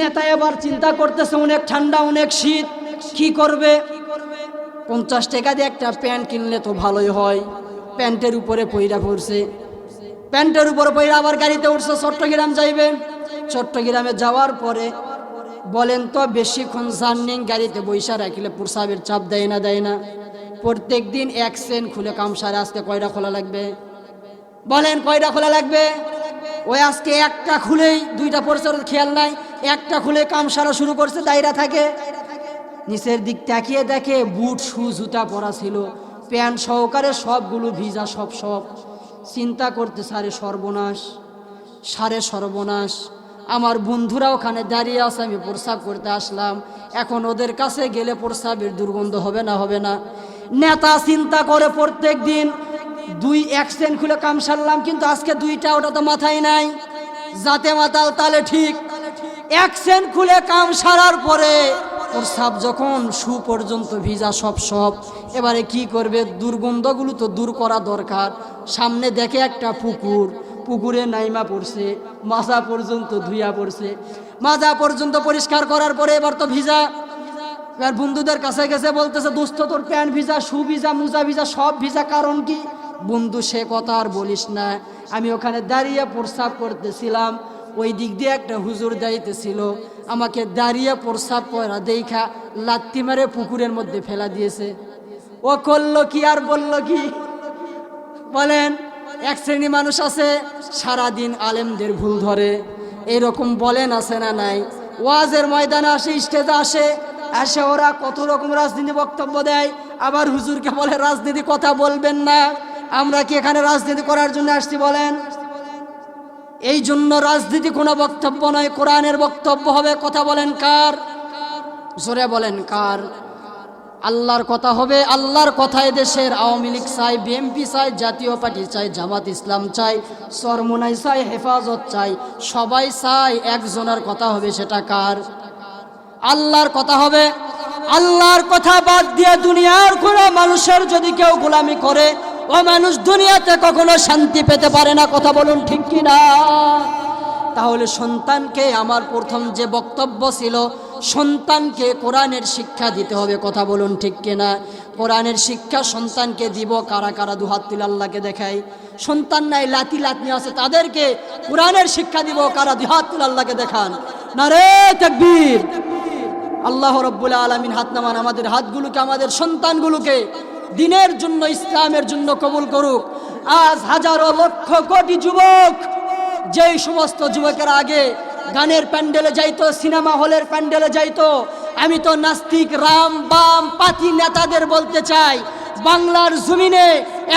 নেতা এবার চিন্তা করতেছে, অনেক ঠান্ডা, অনেক শীত, কি করবে? পঞ্চাশ টাকা দিয়ে একটা প্যান্ট কিনলে তো ভালোই হয়। প্যান্টের উপরে পইরা পড়ছে। প্যান্টের উপরে পইরা আবার গাড়িতে উঠছে, চট্টগ্রাম যাইবে। চট্টগ্রামে যাওয়ার পরে বলেন তো বেশিক্ষণ জার্নিং গাড়িতে বৈশা রাখলে প্রসাবের চাপ দেয় না দেয় না। প্রত্যেক দিন এক সেন খুলে কামসারে আজকে কয়টা খোলা লাগবে? বলেন কয়টা খোলা লাগবে? ওই আজকে একটা খুলেই দুইটা পরিসর খেয়াল নাই। একটা খুলে কাম সারা শুরু করছে, দায়রা থাকে। নিচের দিক তাকিয়ে দেখে বুট, শু, জুতা পরা ছিল। প্যান্ট সহকারে সবগুলো ভিজা, সব সব। চিন্তা করতে সারে সর্বনাশ সারে সর্বনাশ। আমার বন্ধুরা ওখানে দাঁড়িয়ে আছে, আমি প্রস্রাব করতে আসলাম। এখন ওদের কাছে গেলে প্রস্রাবের দুর্গন্ধ হবে না হবে না। নেতা চিন্তা করে প্রত্যেক দিন দুই অ্যাক্সেন্ট খুলে কাম সারলাম কিন্তু আজকে দুইটা, ওটা তো মাথায় নাই। যাতে মাতাল তালে ঠিক। অ্যাক্সেন্ট খুলে কাম সারার পরে ওর সাপ যখন সু পর্যন্ত ভিজা সব সব, এবারে কি করবে? দুর্গন্ধগুলো তো দূর করা দরকার। সামনে দেখে একটা পুকুর, পুকুরে নাইমা পড়ছে, মাজা পর্যন্ত ধুইয়া পড়ছে। মাজা পর্যন্ত পরিষ্কার করার পরে এবার তো ভিজা। এবার বন্ধুদের কাছে গেছে, বলতেছে, দোস্ত, তোর প্যান্ট ভিজা, সু ভিজা, মুজা ভিজা, সব ভিজা, কারণ কি? বন্ধু, সে কথা আর বলিস না। আমি ওখানে দাঁড়িয়ে প্রস্রাব করতেছিলাম। ওই দিক দিয়ে একটা হুজুর দাঁড়িতেছিল আমাকে দাঁড়িয়ে প্রস্রাব করা দেখা লাত্তি মারে পুকুরের মধ্যে ফেলা দিয়েছে। ও করল কি আর বলল কি? বলেন, এক শ্রেণি মানুষ আছে, সারাদিন আলেমদের ভুল ধরে। এরকম বলেন আছে না নাই? ওয়াজের ময়দানে আসে, স্টেজে আসে আসে ওরা কত রকম রাজনীতি বক্তব্য দেয়। আবার হুজুরকে বলে, রাজনীতি কথা বলবেন না। আমরা কি এখানে রাজনীতি করার জন্য আসছি বলেন? এই জন্য রাজনীতি কোনো বক্তব্য নয়, কোরআনের বক্তব্য হবে, কথা বলেন কার? জোরে বলেন কার? আল্লাহর কথা হবে, আল্লাহর কথায় দেশের আওয়ামী লীগ চাই বিএমপি চাই, জাতীয় পার্টি চাই, জামাত ইসলাম চাই, সরমুনাই চাই, হেফাজত চাই, সবাই চাই, একজনের কথা হবে সেটা কার? আল্লাহর কথা হবে, আল্লাহর কথা বাদ দিয়ে দুনিয়ার কোনো মানুষের যদি কেউ গোলামি করে ও মানুষ দুনিয়াতে কখনো শান্তি পেতে পারে না, কথা বলুন ঠিক কি না তাহলে সন্তানকে আমার প্রথম যে বক্তব্য ছিল, সন্তানকে কোরআনের শিক্ষা দিতে হবে, কথা বলুন ঠিক কিনা? কোরআনের শিক্ষা সন্তানকে দিব, কারা কারা দুহাত তুলে আল্লাহকে দেখাই সন্তান নাই, লাতি লাতনি আছে, তাদেরকে কোরআনের শিক্ষা দিব, কারা দুহাত তুলে আল্লাহকে দেখান। না রে তাকবীর! আল্লাহ রব্বুল আলমিন হাত নামান আমাদের হাতগুলোকে, আমাদের সন্তানগুলোকে দিনের জন্য, ইসলামের জন্য কবুল করুক। আজ হাজারো লক্ষ কোটি যুবক, যেই সমস্ত যুবকের আগে গানের প্যান্ডেলে যাইতো, সিনেমা হলের প্যান্ডেলে যাইতো, আমি তো নাস্তিক রাম, বাম, পাতি নেতাদের বলতে চাই, বাংলার জমিনে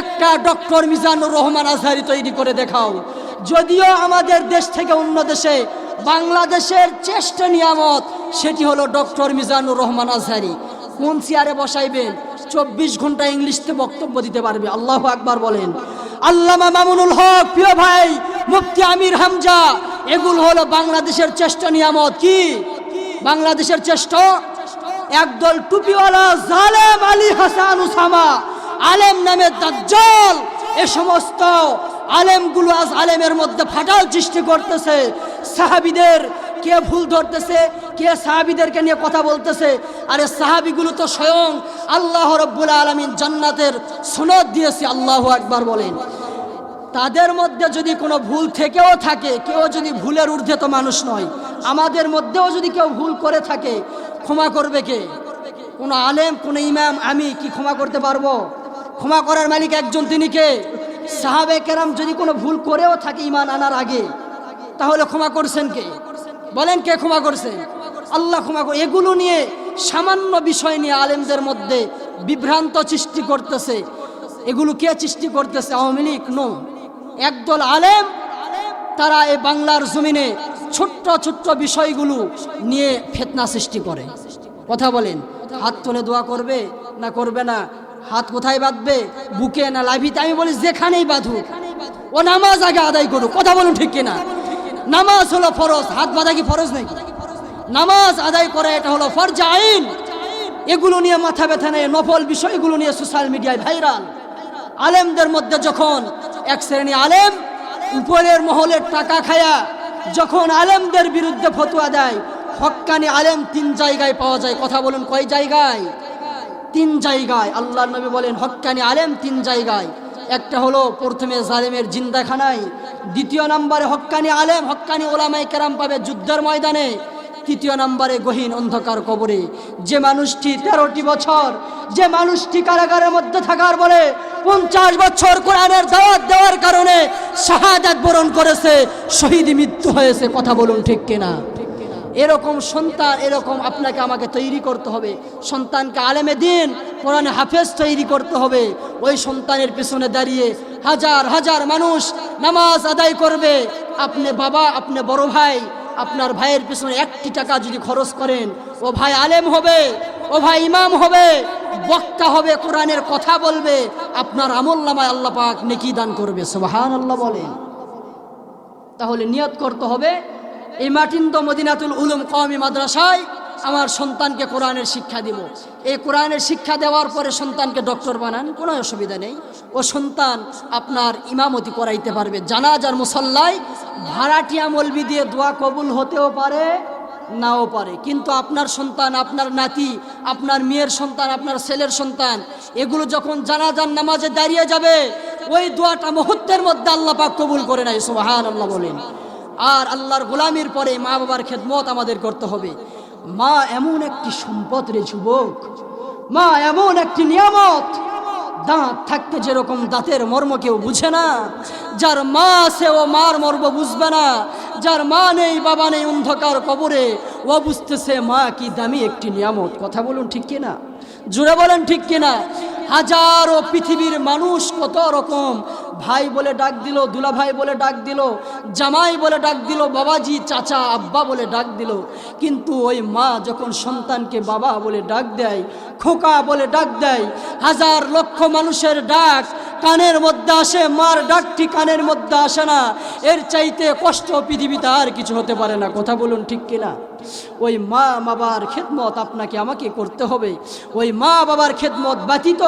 একটা ডক্টর মিজানুর রহমান আজহারি তৈরি করে দেখাও। যদিও আমাদের দেশ থেকে অন্য দেশে বাংলাদেশের চেষ্ট নিয়ামত, সেটি হলো ডক্টর মিজানুর রহমান আজহারি। কোন চেয়ারে বসাইবেন? চব্বিশ ঘণ্টা ইংলিশতে বক্তব্য দিতে পারবে। আল্লাহ আকবার বলেন। আল্লামা মামুনুল হক, প্রিয় ভাই, মুফতি আমির হামজা, এগুলো হলো বাংলাদেশের চেষ্টা নিয়ামত। কি? বাংলাদেশের চেষ্টা? একদল টুপিওয়ালা জালেম আলী হাসান উসামা, আলেম নামে দাজ্জাল। এ সমস্ত আলেমগুলো আজ আলেমের মধ্যে ফাটাল সৃষ্টি করতেছে। সাহাবিদের কে ভুল ধরতেছে? কে সাহাবিদেরকে নিয়ে কথা বলতেছে? আরে সাহাবিগুলো তো স্বয়ং আল্লাহ রব্বুল আলমিন জান্নাতের সনদ দিয়েছে, আল্লাহ একবার বলেন। তাদের মধ্যে যদি কোনো ভুল থেকেও থাকে, কেউ যদি ভুলের ঊর্ধ্বে তো মানুষ নয়, আমাদের মধ্যেও যদি কেউ ভুল করে থাকে, ক্ষমা করবে কে? কোনো আলেম, কোনো ইমাম, আমি কি ক্ষমা করতে পারব? ক্ষমা করার মালিক একজন তিনি কে? সাহাবে কেরাম যদি কোনো ভুল করেও থাকে ইমান আনার আগে, তাহলে ক্ষমা করছেন কে? বলেন কে ক্ষমা করছেন? আল্লাহ ক্ষমা এগুলো নিয়ে সামান্য বিষয় নিয়ে আলেমদের মধ্যে বিভ্রান্ত সৃষ্টি করতেছে। এগুলো কে সৃষ্টি করতেছে? আওয়ামী লীগ? নো। একদল আলেম, তারা এই বাংলার জমিনে ছোট্ট ছোট্ট বিষয়গুলো নিয়ে ফেতনা সৃষ্টি করে। কথা বলেন, হাত তুলে দোয়া করবে না করবে না? হাত কোথায় বাঁধবে? বুকে না লাভিতে? আমি বলি, যেখানেই বাঁধুক, ও নামাজ আগে আদায় করুক। কথা বলুন ঠিক কিনা? নামাজ হলো ফরজ। হাত বাঁধা কি ফরজ নাকি? নামাজ আদায় করে, এটা হলো ফরজ আইন। এগুলো নিয়ে মাথা ব্যথা নেই, নফল বিষয়গুলো নিয়ে সোশ্যাল মিডিয়ায় ভাইরাল। আলেমদের মধ্যে যখন এক শ্রেণি আলেম উপরের মহলের টাকা খায়া যখন আলেমদের বিরুদ্ধে ফতুয়া দেয় হক্কানি আলেম তিন জায়গায় পাওয়া যায়। কথা বলুন, কয় জায়গায়? তিন জায়গায়। আল্লাহ নবী বলেন হক্কানি আলেম তিন জায়গায়। একটা হলো প্রথমে জালেমের জিন্দাখানায়, দ্বিতীয় নম্বরে হক্কানি আলেম হক্কানি ওলামাই কেরাম পাবে যুদ্ধের ময়দানে। তৃতীয় নম্বরে গহীন অন্ধকার কবরে। যে মানুষটি তেরোটি বছর, যে মানুষটি কারাগারের মধ্যে থাকার বলে পঞ্চাশ বছর কোরআনের দাওয়াত দেওয়ার কারণে শাহাদাত বরণ করেছে, শহীদ মৃত্যু হয়েছে, কথা বলুন ঠিক কিনা? এরকম সন্তান, এরকম আপনাকে আমাকে তৈরি করতে হবে। সন্তানকে আলেমে দিন, কোরআনে হাফেজ তৈরি করতে হবে। ওই সন্তানের পেছনে দাঁড়িয়ে হাজার হাজার মানুষ নামাজ আদায় করবে। আপনি বাবা, আপনি বড় ভাই আপনার ভাইয়ের পিছনে একটি টাকা যদি খরচ করেন, ও ভাই আলেম হবে, ও ভাই ইমাম হবে, বক্তা হবে, কোরআনের কথা বলবে, আপনার আমল নামায় আল্লাহ পাক নেকি দান করবে সোহান আল্লাহ বলেন। তাহলে নিয়ত করতে হবে, এই মাটিন্দ মদিনাতুল উলুম কওমি মাদ্রাসায় আমার সন্তানকে কোরআনের শিক্ষা দিব। এই কোরআনের শিক্ষা দেওয়ার পরে সন্তানকে ডক্টর বানান, কোনো অসুবিধা নেই। ও সন্তান আপনার ইমামতি করাইতে পারবে। জানাজার মুসল্লায় ভাড়াটিয়া মলবি দিয়ে দোয়া কবুল হতেও পারে, নাও পারে। কিন্তু আপনার সন্তান, আপনার নাতি, আপনার মেয়ের সন্তান, আপনার ছেলের সন্তান, এগুলো যখন জানাজার নামাজে দাঁড়িয়ে যাবে, ওই দোয়াটা মুহূর্তের মধ্যে আল্লাহ পাক কবুল করে নাই সুবাহান আল্লাহ বলেন। আর আল্লাহর গোলামির পরে মা বাবার খেদমত আমাদের করতে হবে। মা এমন একটি সম্পদ রে যুবক। মা এমন একটি নিয়ামত। দাঁত থাকতে যেরকম দাঁতের মর্ম কেউ বুঝে না, যার মা আছে ও মার মর্ম বুঝবে না, যার মা নেই, বাবা নেই অন্ধকার কবরে, ও বুঝতেছে মা কি দামি একটি নিয়ামত। কথা বলুন ঠিক কিনা? জুড়ে বলেন ঠিক কিনা? হাজারো পৃথিবীর মানুষ কত রকম ভাই বলে ডাক দিল দুলা ভাই বলে ডাক দিল, জামাই বলে ডাক দিল, বাবাজি, চাচা, আব্বা বলে ডাক দিল। কিন্তু ওই মা যখন সন্তানকে বাবা বলে ডাক দেয়, খোকা বলে ডাক দেয়, হাজার লক্ষ মানুষের ডাক কানের মধ্যে আসে, মার ডাকটি কানের মধ্যে আসে না। এর চাইতে কষ্ট পৃথিবীতে আর কিছু হতে পারে না। কথা বলুন ঠিক কিনা? ওই মা বাবার খেদমত আপনাকে, আমাকে করতে হবে। ওই মা বাবার খেদমত ব্যতীত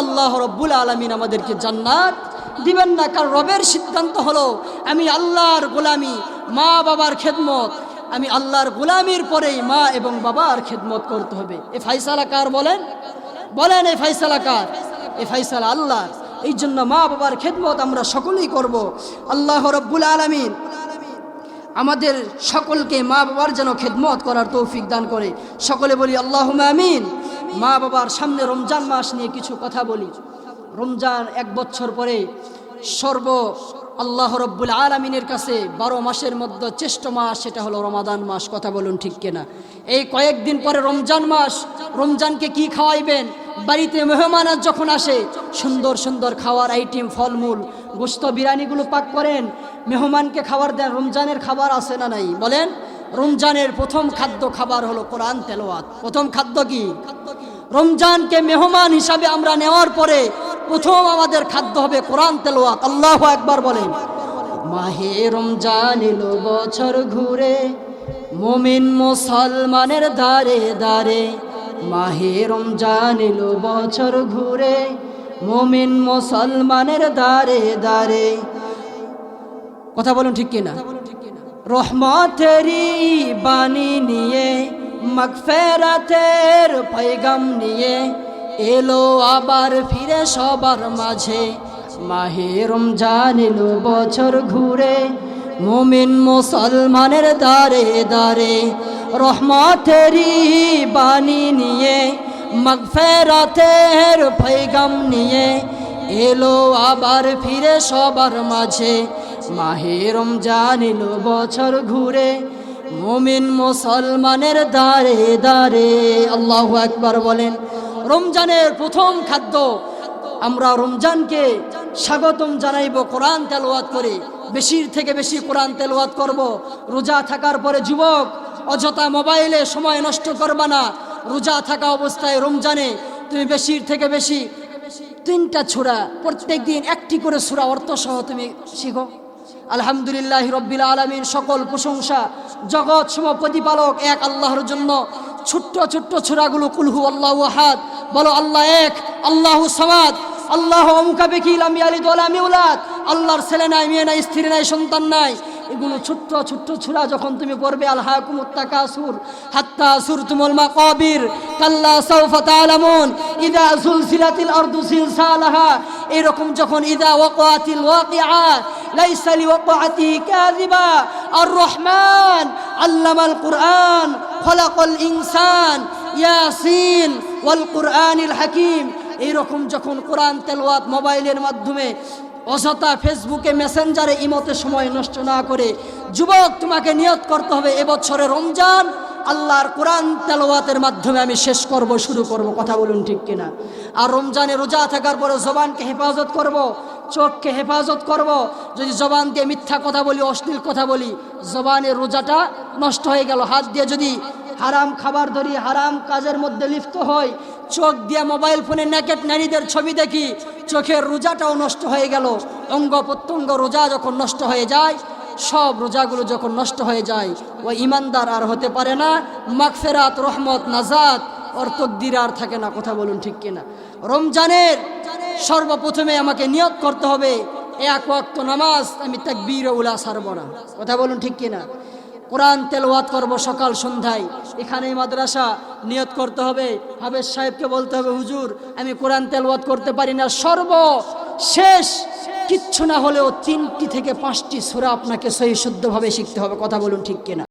আল্লাহ রব্বুল আলমিন আমাদেরকে জান্নাত দিবেন না, কারণ রবের সিদ্ধান্ত হলো, আমি আল্লাহর গোলামি, মা বাবার খেদমত। আমি আল্লাহর গোলামির পরেই মা এবং বাবার খেদমত করতে হবে। এ ফাইসালা কার বলেন? বলেন এই ফাইসালা কার? এ ফাইসালা আল্লাহ এই জন্য মা বাবার খেদমত আমরা সকলেই করব। আল্লাহ রব্বুল আলমিন আমাদের সকলকে মা বাবার যেন খেদমত করার তৌফিক দান করে। সকলে বলি আল্লাহ আমিন। মা বাবার সামনে রমজান মাস নিয়ে কিছু কথা বলি। রমজান এক বছর পরে সর্ব আল্লাহ রব্বুল আলমিনের কাছে বারো মাসের মধ্যে চেষ্ট মাস, সেটা হলো রমাদান মাস, কথা বলুন ঠিক কিনা? এই কয়েকদিন পরে রমজান মাস, রমজানকে কি খাওয়াইবেন? বাড়িতে মেহমান যখন আসে, সুন্দর সুন্দর খাওয়ার আইটেম, ফলমূল, গোস্ত, বিরিয়ানিগুলো পাক করেন, মেহমানকে খাবার দেন, রমজানের খাবার আছে না নাই? বলেন, রমজানের প্রথম খাদ্য খাবার হলো কোরআন তেলোয়াত প্রথম খাদ্য কি? রমজানকে মেহমান হিসাবে আমরা নেওয়ার পরে প্রথম আমাদের খাদ্য হবে কোরআন তেলোয়াত আল্লাহ একবার বলেন, মাহে রমজান বছর ঘুরে, মোমিন মুসলমানের দারে দারে মাহে রমজান বছর ঘুরে, মোমিন মুসলমানের দারে দারে কথা বলুন ঠিক কিনা? রহমতেরই বাণী নিয়ে মকফেরাতের পৈগাম নিয়ে এলো আবার ফিরে সবার মাঝে। মাহেরম রমজান এলো বছর ঘুরে, মোমিন মুসলমানের দারে দারে রহমতেরই বাণী নিয়ে, মগফেরাতের ফৈগম নিয়ে এলো আবার ফিরে সবার মাঝে। মাহেরম রমজান এলো বছর ঘুরে, মোমিন মুসলমানের দারে দারে আল্লাহ একবার বলেন রমজানের প্রথম খাদ্য, আমরা রমজানকে স্বাগতম জানাইব, কোরআন তেলোয়াত করে। বেশির থেকে বেশি কোরআন তেলোয়াত করব। রোজা থাকার পরে যুবক, অযথা মোবাইলে সময় নষ্ট করবা না। রোজা থাকা অবস্থায় রমজানে তুমি বেশির থেকে বেশি তিনটা ছোড়া প্রত্যেক দিন একটি করে সুরা অর্থ সহ তুমি শিখো। আলহামদুলিল্লাহ রব্বিল আলমীর সকল প্রশংসা, জগৎ সম প্রতিপালক এক আল্লাহর জন্য। ছোট্ট ছোট্ট ছোড়াগুলো কুলহু আল্লাহ হাত বলো, আল্লাহ এক আল্লাহ সমাদ আল্লাহ অমুকা বেকিল আমি আলী দোলা আমি উলাদ আল্লাহর ছেলে নাই, মেয়ে নাই, স্ত্রী নাই, সন্তান নাই এগুলো ছোট্ট ছোট্ট ছুরা যখন তুমি পড়বে আল্লাহ হাত্তা সুর তুমল মাকাবির কাল্লা সাউফা তালামুন ইদা জুলজিলাতিল আরদু জিলসালাহা এরকম যখন, ইদা ওয়াকাতিল ওয়াকিআ লাইসা লিওয়াকাতি কাযিবা আর রহমান আল্লামাল কুরআন খলাকাল ইনসান ইয়াসিন ওয়াল কুরআনিল হাকিম। এইরকম যখন কোরআন তেলওয়াত মোবাইলের মাধ্যমে অযথা ফেসবুকে মেসেঞ্জারে ইমতে সময় নষ্ট না করে যুবক তোমাকে নিয়ত করতে হবে এবছরে রমজান, আল্লাহর কোরআন তেলাওয়াতের মাধ্যমে আমি শেষ করব, শুরু করব, কথা বলুন ঠিক কিনা? আর রমজানে রোজা থাকার পরে জবানকে হেফাজত করব চোখকে হেফাজত করব। যদি জবান দিয়ে মিথ্যা কথা বলি, অশ্লীল কথা বলি, জবানের রোজাটা নষ্ট হয়ে গেল। হাত দিয়ে যদি হারাম খাবার ধরি, হারাম কাজের মধ্যে লিপ্ত হয় চোখ দিয়ে মোবাইল ফোনে নেকেট নারীদের ছবি দেখি, চোখের রোজাটাও নষ্ট হয়ে গেল। অঙ্গ প্রত্যঙ্গ রোজা যখন নষ্ট হয়ে যায়, সব রোজাগুলো যখন নষ্ট হয়ে যায়, ও ইমানদার আর হতে পারে না। মাকফেরাত রহমত, নাজাত ওর তকদির আর থাকে না, কথা বলুন ঠিক কিনা। রমজানের সর্বপ্রথমে আমাকে নিয়ত করতে হবে। এক ওয়াক্ত নামাজ আমি তাকবীর উলা সারব না। কথা বলুন ঠিক কিনা? কোরআন তেলওয়াত করব সকাল সন্ধ্যায়। এখানে মাদ্রাসা নিয়ত করতে হবে। হাবেজ সাহেবকে বলতে হবে, হুজুর, আমি কোরআন তেলওয়াত করতে পারি না। সর্ব শেষ কিচ্ছু না হলেও তিনটি থেকে পাঁচটি সুরা আপনাকে সহি শুদ্ধভাবে শিখতে হবে। কথা বলুন ঠিক কিনা?